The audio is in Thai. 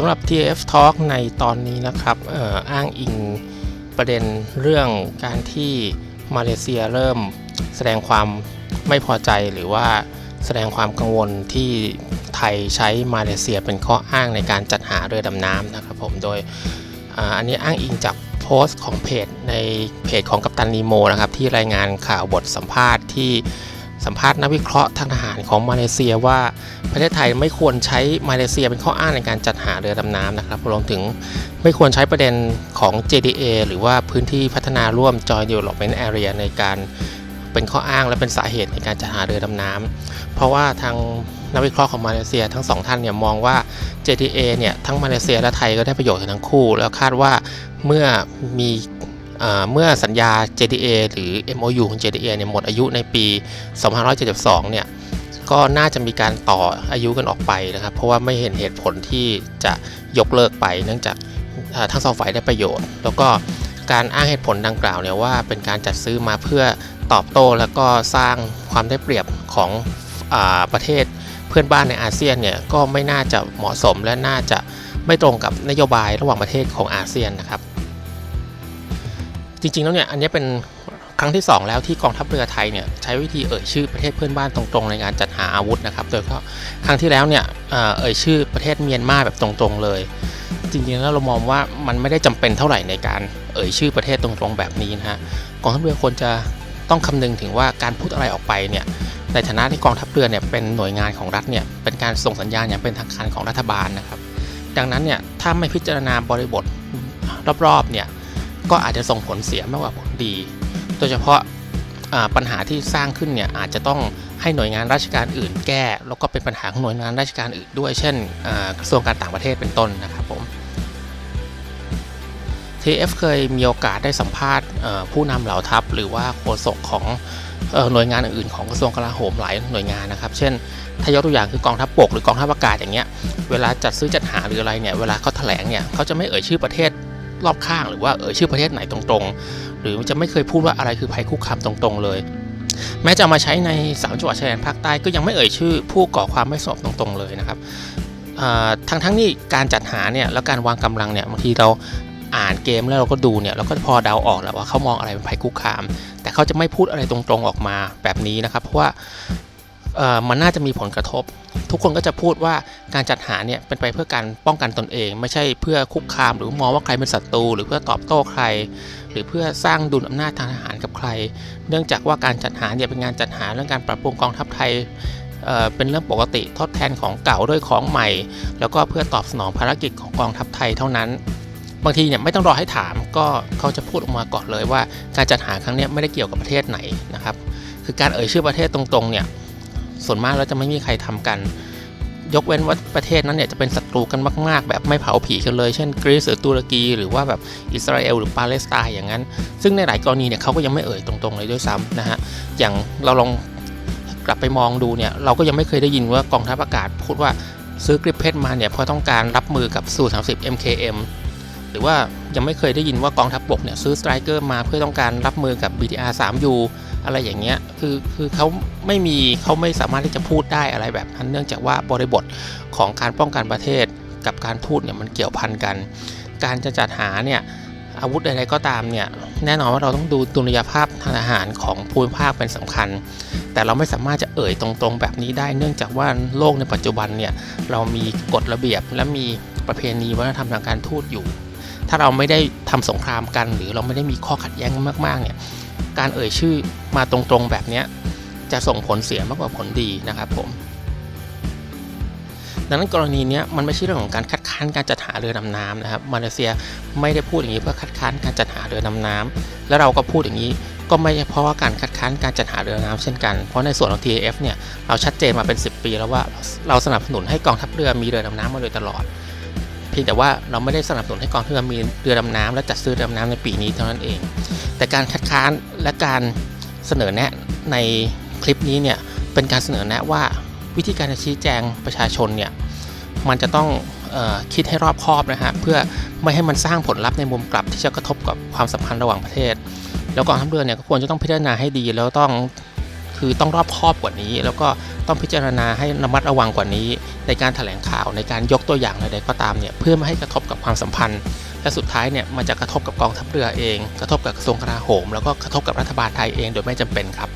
สำหรับ TF Talk ในตอนนี้นะครับอออ้างอิงประเด็นเรื่องการที่มาเลเซียเริ่มแสดงความไม่พอใจหรือว่าแสดงความกังวลที่ไทยใช้มาเลเซียเป็นข้ออ้างในการจัดหาเรือดำน้ำนะครับผมโดยอ,อันนี้อ้างอิงจากโพสต์ของเพจในเพจของกัปตันนีโมนะครับที่รายงานข่าวบทสัมภาษณ์ที่ สัมภาษณ์นักวิเคราะห์ทางทหารของมาเลเซียว่าประเทศไทยไม่ควรใช้มาเลเซียเป็นข้ออ้างในการจัดหาเรือดำน้ำนะครับรวมถึงไม่ควรใช้ประเด็นของ JDA หรือว่าพื้นที่พัฒนาร่วม Joint Development Area ในการเป็นข้ออ้างและเป็นสาเหตุในการจัดหาเรือดำน้ำเพราะว่าทางนักวิเคราะห์ของมาเลเซียทั้งสองท่านเนี่ยมองว่า JDA เนี่ยทั้งมาเลเซียและไทยก็ได้ประโยชน์กันทั้งคู่ แล้วคาดว่าเมื่อมี เมื่อสัญญา JDA หรือ MOU ของ JDA เนี่ยหมดอายุในปี 2572 เนี่ยก็น่าจะมีการต่ออายุกันออกไปนะครับ เพราะว่าไม่เห็นเหตุผลที่จะยกเลิกไป เนื่องจากทั้งสองฝ่ายได้ประโยชน์ แล้วก็การอ้างเหตุผลดังกล่าวเนี่ยว่าเป็นการจัดซื้อมาเพื่อตอบโต้ แล้วก็สร้างความได้เปรียบของอประเทศเพื่อนบ้านในอาเซียนเนี่ยก็ไม่น่าจะเหมาะสมและน่าจะไม่ตรงกับนโยบายระหว่างประเทศของอาเซียนนะครับ จริงๆแล้วเนี่ยอันนี้เป็นครั้งที่ 2 แล้วที่กองทัพเรือไทยเนี่ยใช้วิธีเอ่ยชื่อประเทศเพื่อนบ้านตรงๆ ในการจัดหาอาวุธนะครับ โดยก็ครั้งที่แล้วเนี่ยเอ่ยชื่อประเทศเมียนมาแบบตรงๆเลย จริงๆแล้วเรามองว่ามันไม่ได้จำเป็นเท่าไหร่ในการเอ่ยชื่อประเทศตรงๆแบบนี้นะฮะกองทัพเรือควรจะต้องคำนึงถึงว่าการพูดอะไรออกไปเนี่ยในฐานะที่กองทัพเรือเนี่ยเป็นหน่วยงานของรัฐเนี่ยเป็นการส่งสัญญาณอย่างเป็นทางการของรัฐบาลนะครับ ดังนั้นเนี่ยถ้าไม่พิจารณาบริบทรอบๆเนี่ย ก็อาจจะส่งผลเสียมากกว่าผลดี โดยเฉพาะปัญหาที่สร้างขึ้นเนี่ยอาจจะต้องให้หน่วยงานราชการอื่นแก้ แล้วก็เป็นปัญหาของหน่วยงานราชการอื่นด้วย เช่นกระทรวงการต่างประเทศเป็นต้นนะครับผม TF เคยมีโอกาสได้สัมภาษณ์ผู้นำเหล่าทัพ หรือว่าโฆษกของหน่วยงานอื่นๆของกระทรวงกลาโหมหลายหน่วยงานนะครับ เช่น ถ้ายกตัวอย่างคือกองทัพบกหรือกองทัพอากาศอย่างเงี้ย เวลาจัดซื้อจัดหาหรืออะไรเนี่ย เวลาเขาแถลงเนี่ยเขาจะไม่เอ่ยชื่อประเทศ รอบข้างหรือว่าเอ่ยชื่อประเทศไหนตรงๆ หรือจะไม่เคยพูดว่าอะไรคือภัยคุกคามตรงๆเลย แม้จะามาใช้ในสามจังหวัดชายแดนภาคใต้ก็ยังไม่เอ่ยชื่อ ผู้ก่อความไม่สงบตรงๆเลยนะครับทั้งทั้งๆนี่การจัดหาเนี่ยแล้วการวางกำลังเนี่ยบางทีเราอ่านเกมแล้วเราก็ดูเนี่ยเราก็พอเดาออกแล้วว่าเขามองอะไรเป็นภัยคุกคาม แต่เขาจะไม่พูดอะไรตรงๆออกมาแบบนี้นะครับ เพราะว่า มันน่าจะมีผลกระทบ ทุกคนก็จะพูดว่าการจัดหาเนี่ยเป็นไปเพื่อการป้องกันตนเอง ไม่ใช่เพื่อคุกคามหรือมองว่าใครเป็นศัตรูหรือเพื่อตอบโต้ใคร หรือเพื่อสร้างดุลอำนาจทางทหารกับใคร เนื่องจากว่าการจัดหาเนี่ยเป็นงานจัดหาเรื่องการปรับปรุงกองทัพไทยเเป็นเรื่องปกติทดแทนของเก่าด้วยของใหม่ แล้วก็เพื่อตอบสนองภารกิจของกองทัพไทยเท่านั้น บางทีเนี่ยไม่ต้องรอให้ถามก็เขาจะพูดออกมาก่อนเลยว่า การจัดหาครั้งนี้ไม่ได้เกี่ยวกับประเทศไหนนะครับคือการเอ่ยชื่อประเทศตรงๆเนี่ย ส่วนมากแล้วจะไม่มีใครทำกัน ยกเว้นว่าประเทศนั้นเนี่ยจะเป็นศัตรูกันมาก ๆ แบบไม่เผาผีกันเลย เช่นกรีซหรือตุรกี หรือว่าแบบอิสราเอลหรือปาเลสไตน์อย่างนั้น ซึ่งในหลายกรณีเนี่ยเขาก็ยังไม่เอ่ยตรงๆเลยด้วยซ้ำนะฮะอย่างเราลองกลับไปมองดูเนี่ยเราก็ยังไม่เคยได้ยินว่ากองทัพอากาศพูดว่าซื้อกริปเพชมาเนี่ยเพราะต้องการรับมือกับสู30 MKM หรือว่ายังไม่เคยได้ยินว่ากองทัพบกเนี่ยซื้อสไตรเกอร์มาเพื่อต้องการรับมือกับ BTR 3U อะไรอย่างเงี้ยคือคือเขาไม่มีเขาไม่สามารถที่จะพูดได้อะไรแบบนั้น เนื่องจากว่าบริบทของการป้องกันประเทศกับการทูตเนี่ยมันเกี่ยวพันกัน การจะจัดหาเนี่ยอาวุธใดๆก็ตามเนี่ยแน่นอนว่าเราต้องดูดุลยภาพทางอาหารของภูมิภาคเป็นสำคัญ แต่เราไม่สามารถจะเอ่ยตรงๆแบบนี้ได้ เนื่องจากว่าโลกในปัจจุบันเนี่ยเรามีกฎระเบียบและมีประเพณีวัฒนธรรมทางการทูตอยู่ ถ้าเราไม่ได้ทำสงครามกัน หรือเราไม่ได้มีข้อขัดแย้งมากๆเนี่ย การเอ่ยชื่อมาตรงๆแบบนี้จะส่งผลเสียมากกว่าผลดีนะครับผม ดังนั้นกรณีนี้มันไม่ใช่เรื่องของการคัดค้านการจัดหาเรือดำน้ำนะครับ มาเลเซียไม่ได้พูดอย่างนี้เพื่อคัดค้านการจัดหาเรือดำน้ำแล้วเราก็พูดอย่างนี้ก็ไม่ใช่เพราะว่าการคัดค้านการจัดหาเรือน้ำเช่นกัน เพราะในส่วนของ TAF เนี่ยเราชัดเจนมาเป็น 10 ปีแล้วว่าเราสนับสนุนให้กองทัพเรือมีเรือดำน้ำมาโดยตลอด เพียงแต่ว่าเราไม่ได้สนับสนุนให้กองทัพเรือมีเรือดำน้ำและจัดซื้อเรือดำน้ำในปีนี้เท่านั้นเอง แต่การคัดค้านและการเสนอแนะในคลิปนี้เนี่ยเป็นการเสนอแนะว่าวิธีการชี้แจงประชาชนเนี่ยมันจะต้องออคิดให้รอบคอบนะฮะเพื่อไม่ให้มันสร้างผลลัพธ์ในมุมกลับที่จะกระทบกับความสัมพันธ์ระหว่างประเทศ แล้วกองทัพเรือเนี่ยก็ควรจะต้องพิจารณาให้ดีแล้วต้อง คือต้องรอบคอบกว่านี้ แล้วก็ต้องพิจารณาให้ระมัดระวังกว่านี้ ในการแถลงข่าวในการยกตัวอย่างใดๆก็ตามเนี่ยเพื่อไม่ให้กระทบกับความสัมพันธ์ และสุดท้ายเนี่ยมันจะกระทบกับกองทัพเรือเอง กระทบกับกระทรวงกลาโหม แล้วก็กระทบกับรัฐบาลไทยเองโดยไม่จำเป็นครับ